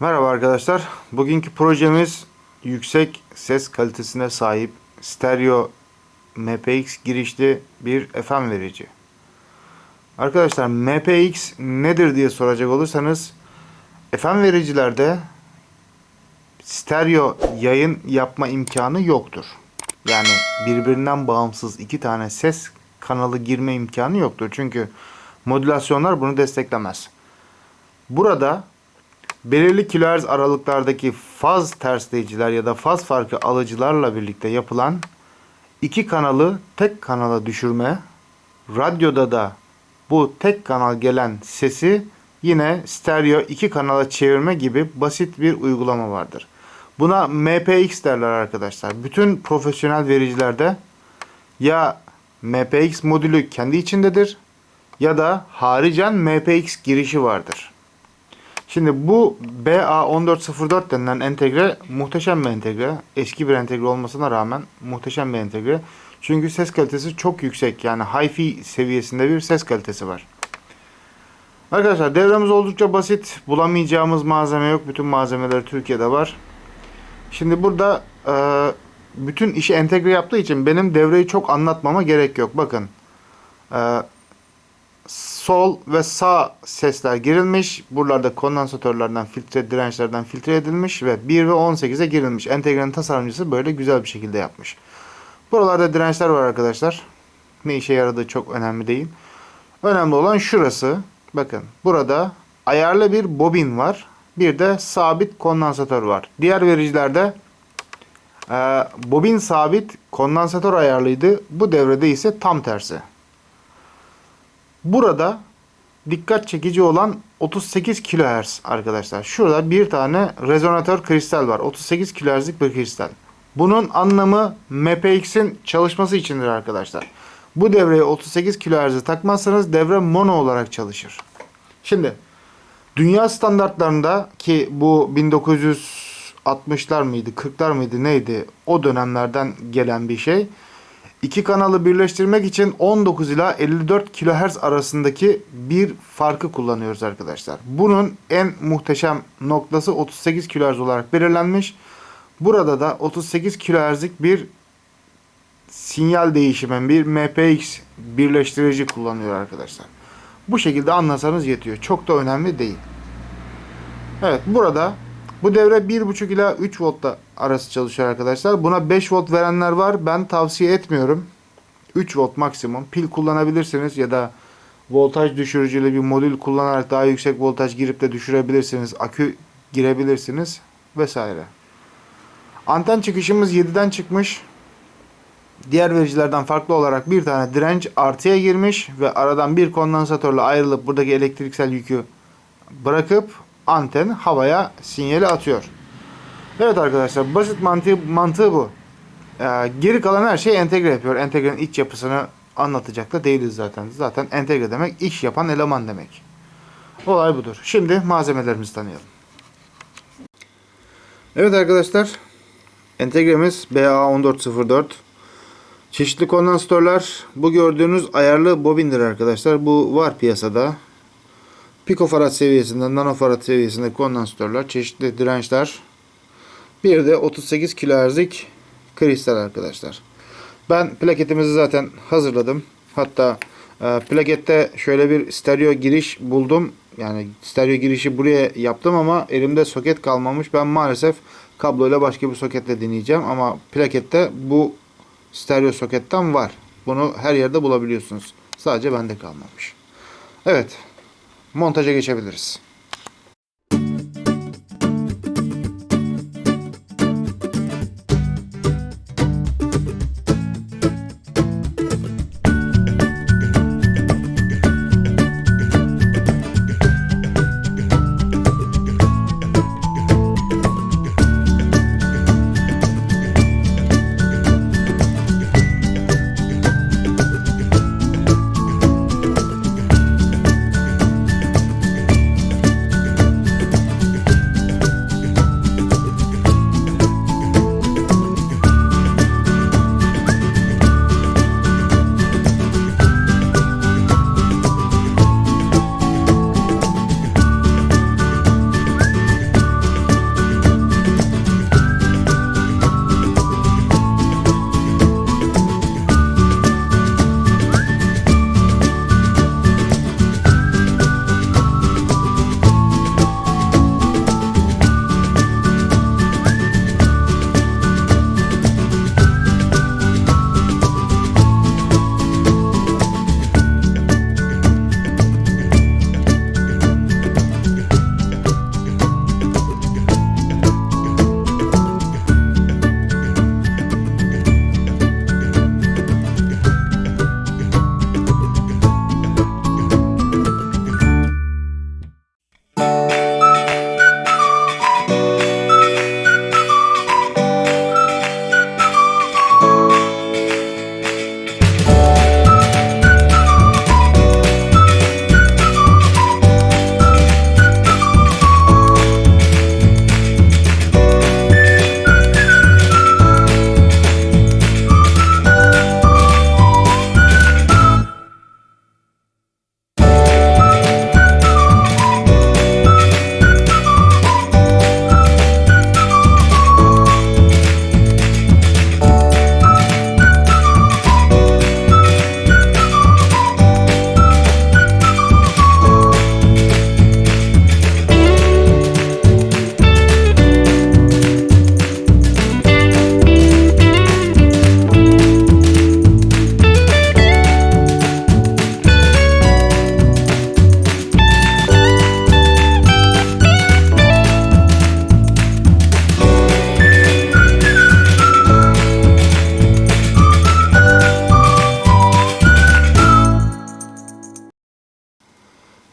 Merhaba arkadaşlar. Bugünkü projemiz yüksek ses kalitesine sahip stereo MPX girişli bir FM verici. Arkadaşlar MPX nedir diye soracak olursanız FM vericilerde stereo yayın yapma imkanı yoktur. Yani birbirinden bağımsız iki tane ses kanalı girme imkanı yoktur. Çünkü modülasyonlar bunu desteklemez. Burada belirli kilohertz aralıklardaki faz tersleyiciler ya da faz farkı alıcılarla birlikte yapılan iki kanalı tek kanala düşürme, radyoda da bu tek kanal gelen sesi yine stereo iki kanala çevirme gibi basit bir uygulama vardır. Buna MPX derler arkadaşlar. Bütün profesyonel vericilerde ya MPX modülü kendi içindedir ya da haricen MPX girişi vardır. Şimdi bu BA1404 denilen entegre muhteşem bir entegre. Eski bir entegre olmasına rağmen muhteşem bir entegre. Çünkü ses kalitesi çok yüksek. Yani hi-fi seviyesinde bir ses kalitesi var. Arkadaşlar devremiz oldukça basit. Bulamayacağımız malzeme yok. Bütün malzemeler Türkiye'de var. Şimdi burada e, bütün işi entegre yaptığı için benim devreyi çok anlatmama gerek yok. Bakın. E, sol ve sağ sesler girilmiş. Buralarda kondansatörlerden filtre, dirençlerden filtre edilmiş ve 1 ve 18'e girilmiş. Entegrenin tasarımcısı böyle güzel bir şekilde yapmış. Buralarda dirençler var arkadaşlar. Ne işe yaradığı çok önemli değil. Önemli olan şurası. Bakın burada ayarlı bir bobin var. Bir de sabit kondansatör var. Diğer vericilerde e, bobin sabit, kondansatör ayarlıydı. Bu devrede ise tam tersi. Burada dikkat çekici olan 38 kHz arkadaşlar. Şurada bir tane rezonatör kristal var. 38 kHz'lik bir kristal. Bunun anlamı MPX'in çalışması içindir arkadaşlar. Bu devreye 38 kHz'i takmazsanız devre mono olarak çalışır. Şimdi dünya standartlarında ki bu 1960'lar mıydı 40'lar mıydı neydi o dönemlerden gelen bir şey. İki kanalı birleştirmek için 19 ila 54 kHz arasındaki bir farkı kullanıyoruz arkadaşlar. Bunun en muhteşem noktası 38 kHz olarak belirlenmiş. Burada da 38 kHz'lik bir sinyal değişimi, bir MPX birleştirici kullanıyor arkadaşlar. Bu şekilde anlasanız yetiyor. Çok da önemli değil. Evet burada bu devre 1.5 ila 3 voltta arası çalışıyor arkadaşlar. Buna 5 volt verenler var. Ben tavsiye etmiyorum. 3 volt maksimum. Pil kullanabilirsiniz ya da voltaj düşürücülü bir modül kullanarak daha yüksek voltaj girip de düşürebilirsiniz. Akü girebilirsiniz vesaire. Anten çıkışımız 7'den çıkmış. Diğer vericilerden farklı olarak bir tane direnç artıya girmiş ve aradan bir kondansatörle ayrılıp buradaki elektriksel yükü bırakıp anten havaya sinyali atıyor. Evet arkadaşlar basit mantığı, mantığı bu. Ee, geri kalan her şeyi entegre yapıyor. Entegrenin iç yapısını anlatacak da değiliz zaten. Zaten entegre demek iş yapan eleman demek. Olay budur. Şimdi malzemelerimizi tanıyalım. Evet arkadaşlar. Entegremiz BA1404. Çeşitli kondansatörler. Bu gördüğünüz ayarlı bobindir arkadaşlar. Bu var piyasada. Pikofarad seviyesinden nanofarad seviyesinde kondansatörler, çeşitli dirençler. Bir de 38 kHz'lik kristal arkadaşlar. Ben plaketimizi zaten hazırladım. Hatta e, plakette şöyle bir stereo giriş buldum. Yani stereo girişi buraya yaptım ama elimde soket kalmamış. Ben maalesef kabloyla başka bir soketle deneyeceğim. Ama plakette bu stereo soketten var. Bunu her yerde bulabiliyorsunuz. Sadece bende kalmamış. Evet montaja geçebiliriz.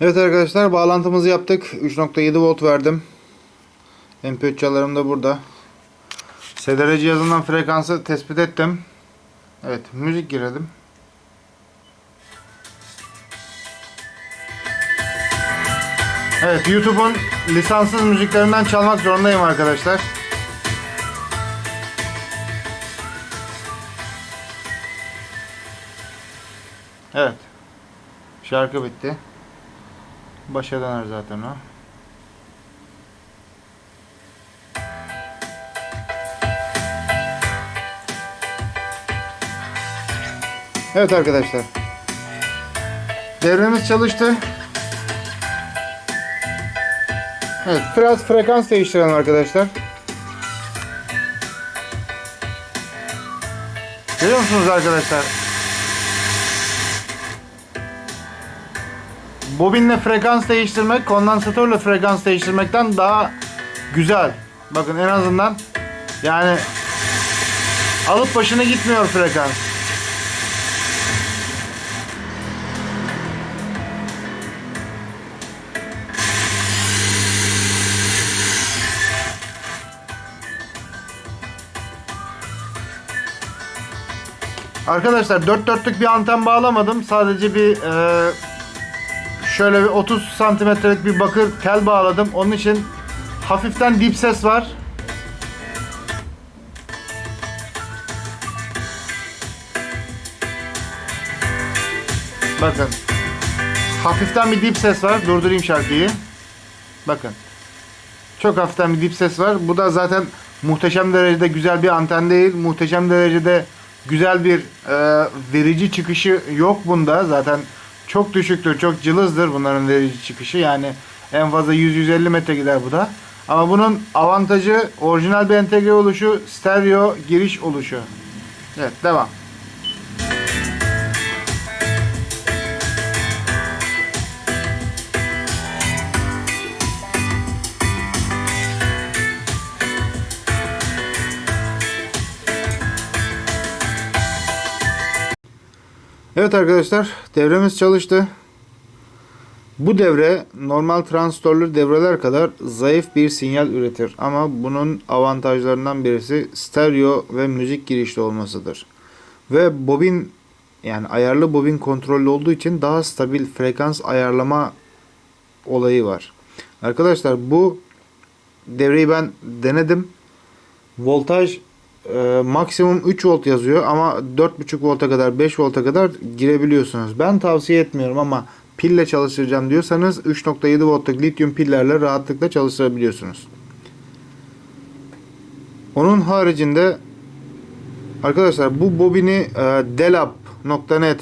Evet arkadaşlar bağlantımızı yaptık. 3.7 volt verdim. MP3 çalarım da burada. SDR cihazından frekansı tespit ettim. Evet müzik girelim. Evet YouTube'un lisanssız müziklerinden çalmak zorundayım arkadaşlar. Evet. Şarkı bitti. Başa döner zaten o. Evet arkadaşlar. Devremiz çalıştı. Evet, biraz frekans değiştirelim arkadaşlar. Görüyor musunuz arkadaşlar? Bobinle frekans değiştirmek kondansatörle frekans değiştirmekten daha güzel. Bakın en azından yani alıp başına gitmiyor frekans. Arkadaşlar dört dörtlük bir anten bağlamadım. Sadece bir e, şöyle bir 30 santimetrelik bir bakır tel bağladım. Onun için hafiften dip ses var. Bakın. Hafiften bir dip ses var. Durdurayım şarkıyı. Bakın. Çok hafiften bir dip ses var. Bu da zaten muhteşem derecede güzel bir anten değil. Muhteşem derecede güzel bir e, verici çıkışı yok bunda. Zaten çok düşüktür, çok cılızdır bunların verici çıkışı. Yani en fazla 100-150 metre gider bu da. Ama bunun avantajı orijinal bir entegre oluşu, stereo giriş oluşu. Evet, devam. Evet arkadaşlar devremiz çalıştı. Bu devre normal transistörlü devreler kadar zayıf bir sinyal üretir ama bunun avantajlarından birisi stereo ve müzik girişli olmasıdır. Ve bobin yani ayarlı bobin kontrollü olduğu için daha stabil frekans ayarlama olayı var. Arkadaşlar bu devreyi ben denedim. Voltaj e, maksimum 3 volt yazıyor ama 4.5 volta kadar 5 volta kadar girebiliyorsunuz. Ben tavsiye etmiyorum ama pille çalıştıracağım diyorsanız 3.7 voltluk lityum pillerle rahatlıkla çalıştırabiliyorsunuz. Onun haricinde arkadaşlar bu bobini e, delap.net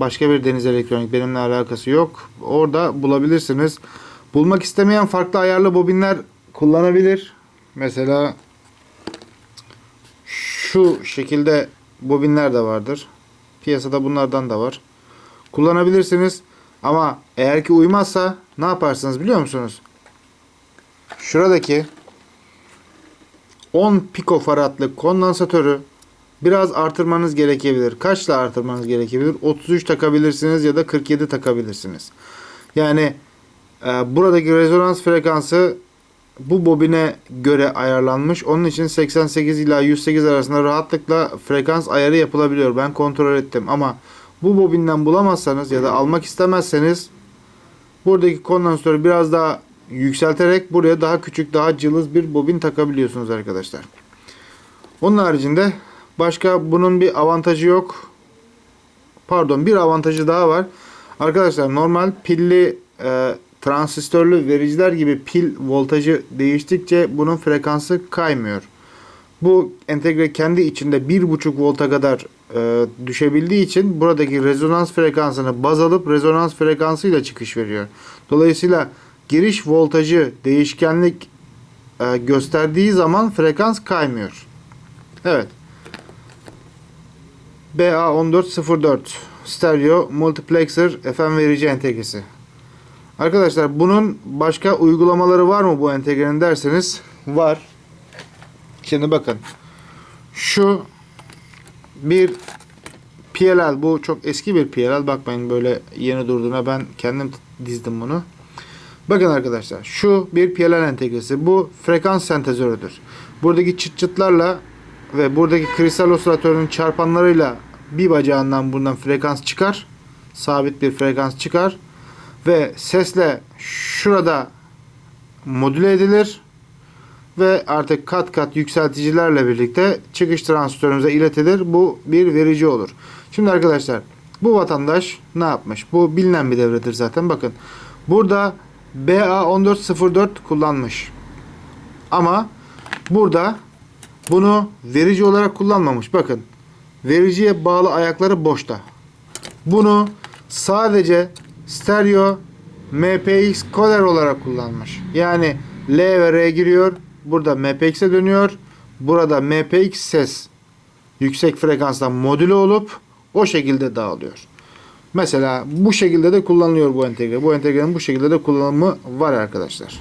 başka bir deniz elektronik benimle alakası yok. Orada bulabilirsiniz. Bulmak istemeyen farklı ayarlı bobinler kullanabilir. Mesela şu şekilde bobinler de vardır. Piyasada bunlardan da var. Kullanabilirsiniz. Ama eğer ki uymazsa ne yaparsınız biliyor musunuz? Şuradaki 10 pikofaradlık kondansatörü biraz artırmanız gerekebilir. Kaçla artırmanız gerekebilir? 33 takabilirsiniz ya da 47 takabilirsiniz. Yani e, buradaki rezonans frekansı bu bobine göre ayarlanmış. Onun için 88 ila 108 arasında rahatlıkla frekans ayarı yapılabiliyor. Ben kontrol ettim ama bu bobinden bulamazsanız ya da almak istemezseniz buradaki kondansatörü biraz daha yükselterek buraya daha küçük, daha cılız bir bobin takabiliyorsunuz arkadaşlar. Onun haricinde başka bunun bir avantajı yok. Pardon bir avantajı daha var. Arkadaşlar normal pilli e, transistörlü vericiler gibi pil voltajı değiştikçe bunun frekansı kaymıyor. Bu entegre kendi içinde 1.5 volta kadar e, düşebildiği için buradaki rezonans frekansını baz alıp rezonans frekansıyla çıkış veriyor. Dolayısıyla giriş voltajı değişkenlik e, gösterdiği zaman frekans kaymıyor. Evet. BA1404 stereo multiplexer FM verici entegresi. Arkadaşlar bunun başka uygulamaları var mı bu entegrenin derseniz var. Şimdi bakın. Şu bir PLL bu çok eski bir PLL. Bakmayın böyle yeni durduğuna ben kendim dizdim bunu. Bakın arkadaşlar şu bir PLL entegresi. Bu frekans sentezörüdür. Buradaki çıt çıtlarla ve buradaki kristal osilatörünün çarpanlarıyla bir bacağından bundan frekans çıkar. Sabit bir frekans çıkar. Ve sesle şurada modüle edilir. Ve artık kat kat yükselticilerle birlikte çıkış transistörümüze iletilir. Bu bir verici olur. Şimdi arkadaşlar bu vatandaş ne yapmış? Bu bilinen bir devredir zaten. Bakın burada BA1404 kullanmış. Ama burada bunu verici olarak kullanmamış. Bakın vericiye bağlı ayakları boşta. Bunu sadece stereo MPX coder olarak kullanmış. Yani L ve R giriyor. Burada MPX'e dönüyor. Burada MPX ses yüksek frekanstan modüle olup o şekilde dağılıyor. Mesela bu şekilde de kullanılıyor bu entegre. Bu entegrenin bu şekilde de kullanımı var arkadaşlar.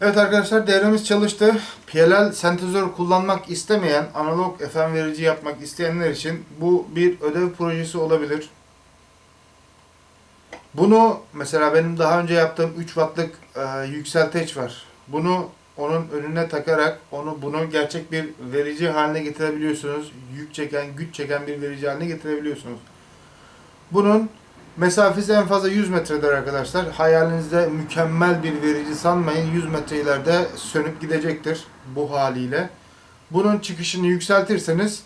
Evet arkadaşlar devremiz çalıştı. PLL sentezör kullanmak istemeyen, analog FM verici yapmak isteyenler için bu bir ödev projesi olabilir. Bunu mesela benim daha önce yaptığım 3 wattlık e, yükselteç var. Bunu onun önüne takarak onu bunu gerçek bir verici haline getirebiliyorsunuz. Yük çeken, güç çeken bir verici haline getirebiliyorsunuz. Bunun mesafesi en fazla 100 metredir arkadaşlar. Hayalinizde mükemmel bir verici sanmayın. 100 metre ileride sönüp gidecektir bu haliyle. Bunun çıkışını yükseltirseniz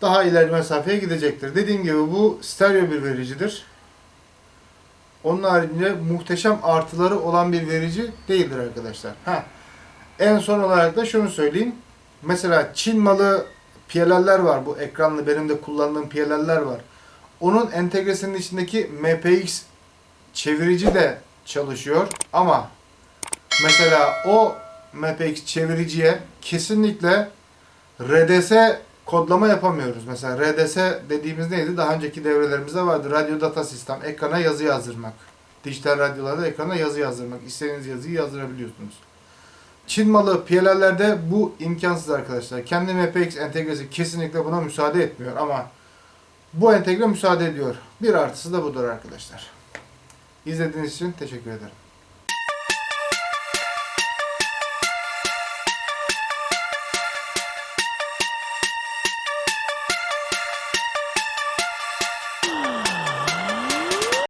daha ileri mesafeye gidecektir. Dediğim gibi bu stereo bir vericidir. Onun haricinde muhteşem artıları olan bir verici değildir arkadaşlar. Ha. En son olarak da şunu söyleyeyim. Mesela Çin malı PLL'ler var. Bu ekranlı benim de kullandığım PLL'ler var. Onun entegresinin içindeki MPX çevirici de çalışıyor ama mesela o MPX çeviriciye kesinlikle RDS kodlama yapamıyoruz. Mesela RDS dediğimiz neydi? Daha önceki devrelerimizde vardı. Radyo data sistem. Ekrana yazı yazdırmak. Dijital radyolarda ekrana yazı yazdırmak. İstediğiniz yazıyı yazdırabiliyorsunuz. Çin malı PLL'lerde bu imkansız arkadaşlar. Kendi MPX entegresi kesinlikle buna müsaade etmiyor ama bu entegre müsaade ediyor. Bir artısı da budur arkadaşlar. İzlediğiniz için teşekkür ederim.